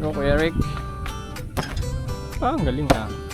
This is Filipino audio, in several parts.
Go, Kuya Rick. Ah, ang galing ah.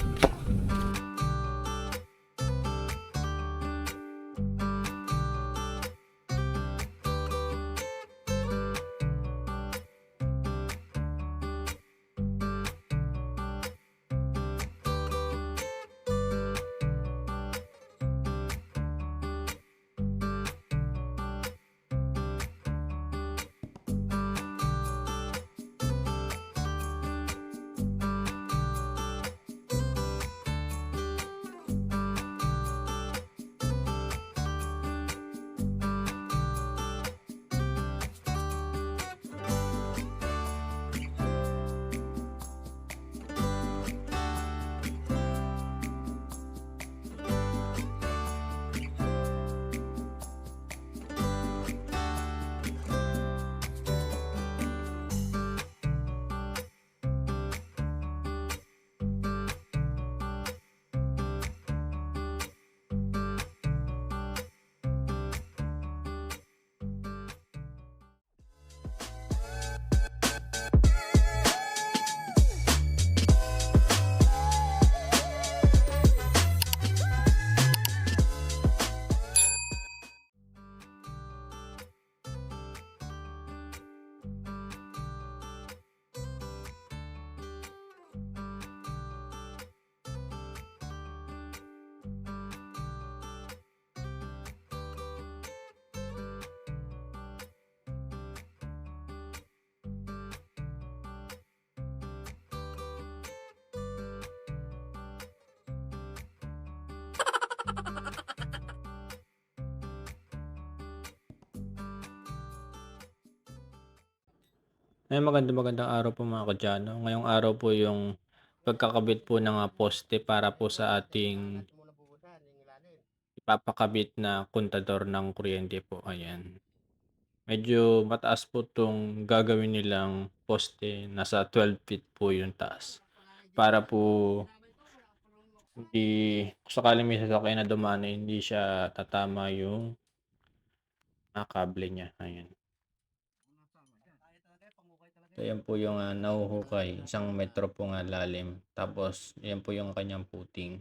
Ay maganda magandang araw po mga kadyano. Ngayong araw po yung pagkakabit po ng ah, poste para po sa ating ipapakabit na kontador ng kuryente po. Ayan. Medyo mataas po itong gagawin nilang poste. Nasa 12 feet po yung taas. Para po hindi sakaling may sasakyan na dumaan eh, hindi siya tatama yung ah, kable niya. Ayan. So, yan po yung uh, nauhukay. Isang metro po nga lalim. Tapos, yan po yung kanyang puting.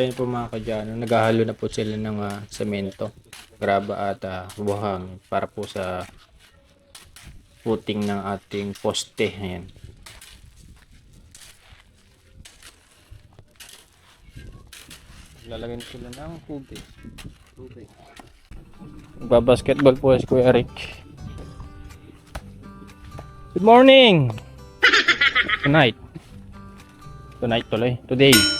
Kaya po mga kadyano, naghahalo na po sila ng ah, semento, graba at ah, buhangin para po sa footing ng ating poste. Ayan. Lalagyan sila ng tubig. Tubig. Magbabasketball po si Kuya Rick. Good morning! Tonight. Tonight tuloy. Today.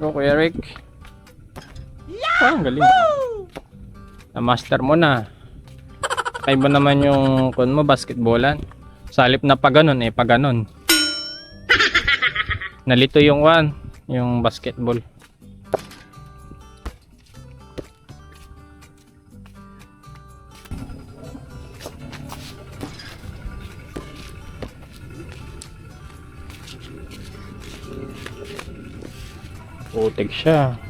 Go, Kuya Rick. Ah, ang galing. Na-master mo na. Kaya ba naman yung kun mo, basketballan? Sa halip na pa ganun eh, pa ganun. Nalito yung one, yung basketball. Putik siya.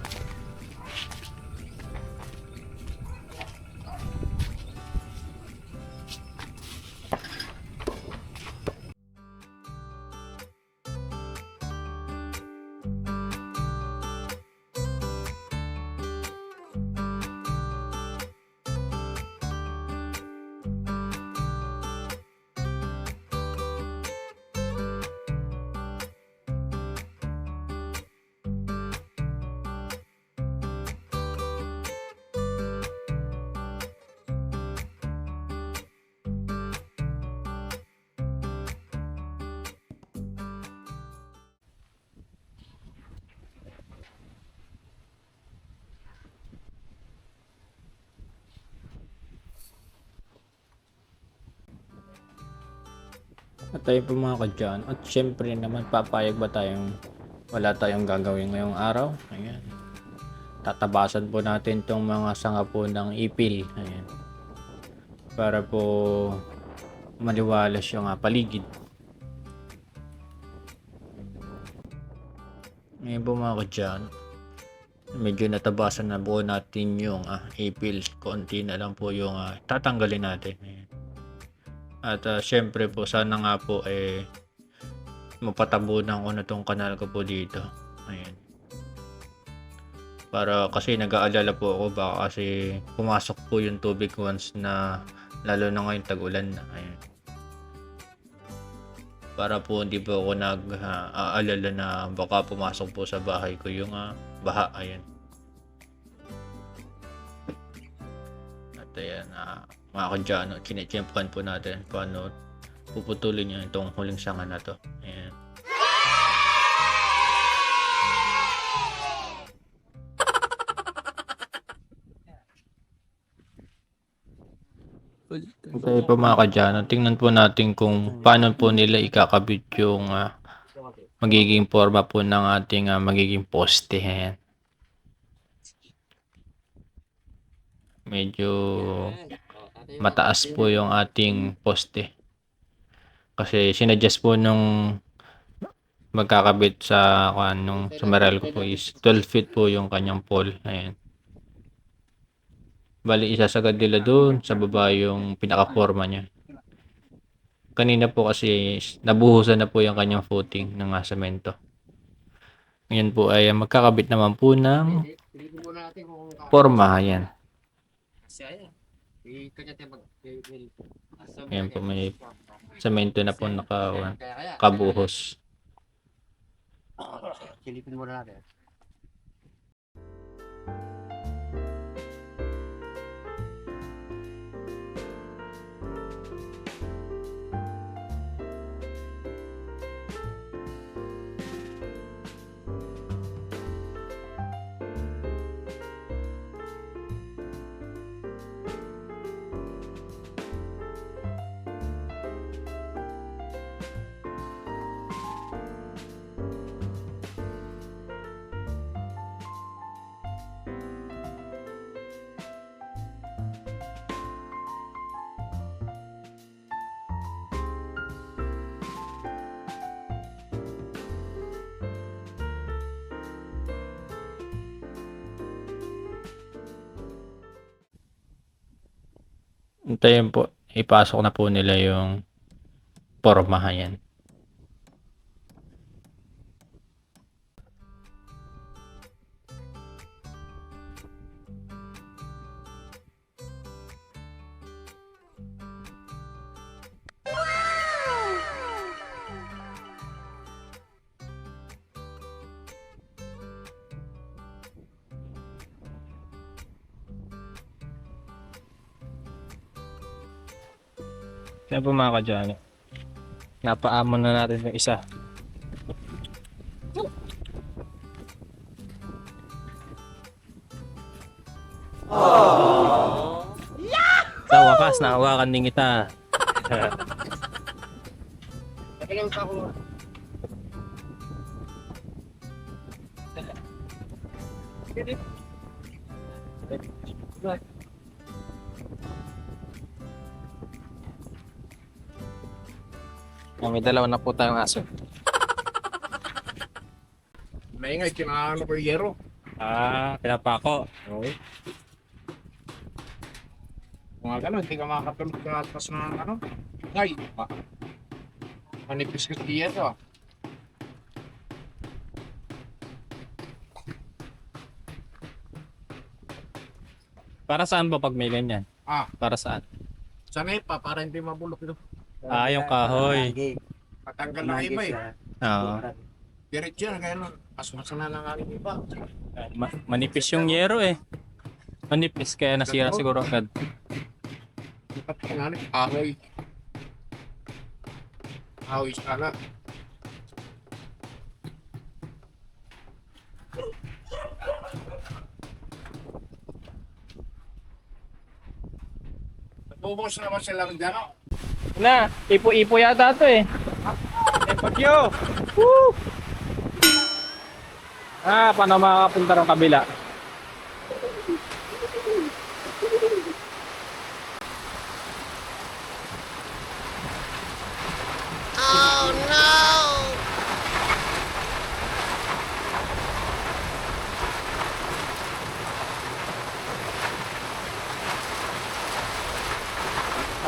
At tayo po mga kadyan. At syempre naman papayag ba tayong wala tayong gagawin ngayong araw? Ayan. Tatabasan po natin tong mga sanga po ng ipil. Ayan. Para po maliwalas yung ah, paligid. Ngayon po mga kadyan. Medyo natabasan na po natin yung ah, ipil. Konti na lang po yung ah, tatanggalin natin. Ayan. At ah, syempre po, sana nga po eh mapatabunan ko na tong kanal ko po dito. Ayan. Para kasi nag-aalala po ako baka kasi pumasok po yung tubig once na lalo na ngayon tag-ulan na. Ayan. Para po hindi po ako nag-aalala na baka pumasok po sa bahay ko yung ah, baha. Ayan. Mga kadyano, kinechempukan po natin paano puputulin niya itong huling sanga na to. Ayan. Okay po mga kadyano, tingnan po natin kung paano po nila ikakabit yung ah, magiging forma po ng ating ah, magiging poste. Ayan. Medyo mataas po yung ating poste. Kasi sinadjust po nung magkakabit sa kuan nung sa Meralco po is 12 feet po yung kanyang pole. Ayan. Bali isasagad nila doon sa baba yung pinaka-forma niya. Kanina po kasi nabuhusan na po yung kanyang footing ng semento. Ngayon po ay magkakabit naman po ng forma. Ayan. Ayan po may semento na po naka, kabuhos. Silipin muna natin. Hintayin po, ipasok na po nila yung forma. Ayan. Kaya po mga kadyano, napaamon na natin yung isa. Sa wakas, nakawakan din kita. Nakilang sa ako. May dalawa na po tayong aso. Maingay, kinakaano ko yung yero. Ah, pinapako. Okay. Kung nga gano'n, hindi ka makakatulog sa atas ng ano. Ngay, ma. Manipis kasi yero ah. Para saan ba pag may ganyan? Ah, Para saan? sanay pa para hindi mabulok ito. Ah, yung kahoy. Patanggal na iba eh. Oo. Diretso yan, kaya lang. Pasmasan na lang ang iba. Ma- manipis yung yero eh. Manipis kaya nasira siguro agad. Dapat nga rin, ahoy. Ahoy sana. Bubos naman silang dyan. Oh. Na, ipo-ipo yata to eh. Ay, bagyo! Woo! Ah, paano makakapunta ng kabila?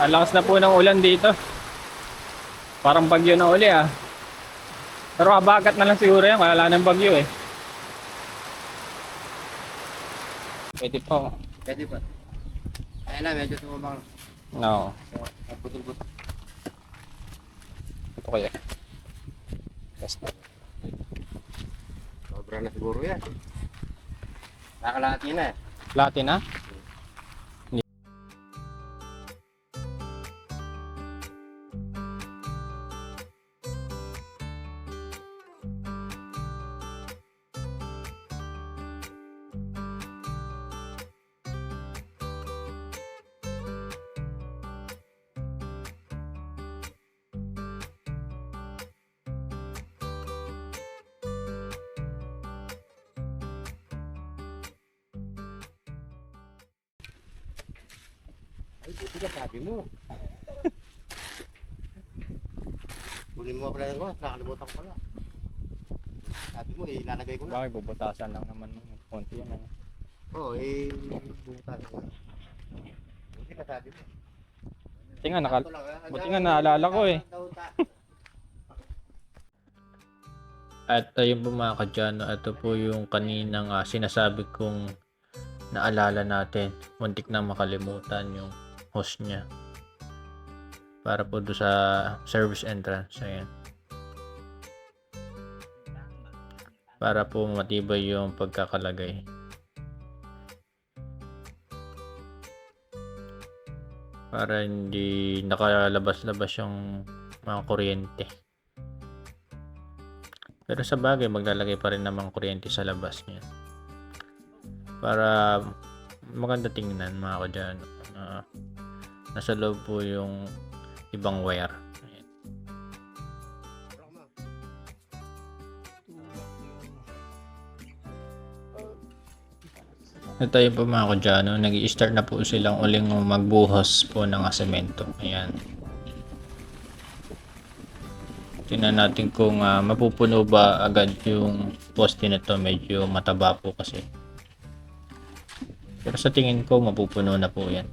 Ang lakas na po ng ulan dito. Parang bagyo na uli ah. Pero abagat na lang siguro yan, wala nang bagyo eh. Pwede po. Pwede ba? Ayun na, medyo tumabang. No. Putol-putol. Ito kaya. Na. Sobra na siguro yan. Nakalahati na eh. Latin na? Ay, buti ka sabi mo. Kunin mo pala yung oras, nakalimutan ko pala. Sabi mo, ilalagay ko na. Bakit bubutasan lang naman ng konti yan. ano? Oo, oh, eh, buta ko. Buti ka sabi mo. Buti nga, nakal Ito ah. buti nga naalala ko eh. At ayun po mga kadyano, ito po yung kaninang ah, sinasabi kong naalala natin. Muntik na makalimutan yung host niya. Para po do sa service entrance. Ayan. Para po matibay yung pagkakalagay. Para hindi nakalabas-labas yung mga kuryente. Pero sa bagay, maglalagay pa rin naman kuryente sa labas niya. Para maganda tingnan mga kadyan. Na nasa loob po yung ibang wire. Ayan. Ito yung po mga kadyano, nag start na po silang uling magbuhos po ng asemento. Ayan. Tingnan natin kung ah, mapupuno ba agad yung poste na to. Medyo mataba po kasi. Pero sa tingin ko, mapupuno na po yan.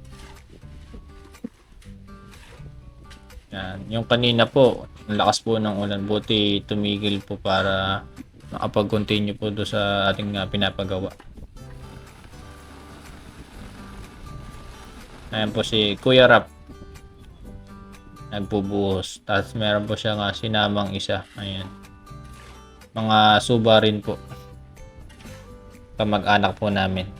Yan. Yung kanina po, ang lakas po ng ulan. Buti tumigil po para makapag-continue po do sa ating ah, pinapagawa. Ayan po si Kuya Rap. Nagbubuhos. Tapos meron po siya nga sinamang isa. Ayan. Mga suba rin po. Kamag-anak po namin.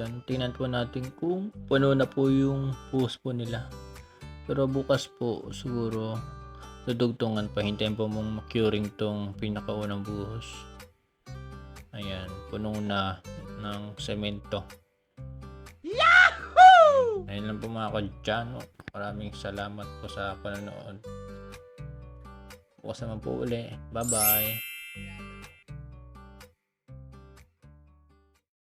Dyan, tingnan po natin kung puno na po yung post po nila. Pero bukas po siguro dudugtungan pa. Hintayin po mong makuring tong pinakaunang buhos. Ayan, puno na ng semento. Yahoo! Ayun lang po mga kadyano. Maraming salamat po sa panonood. Bukas naman po uli. Bye-bye.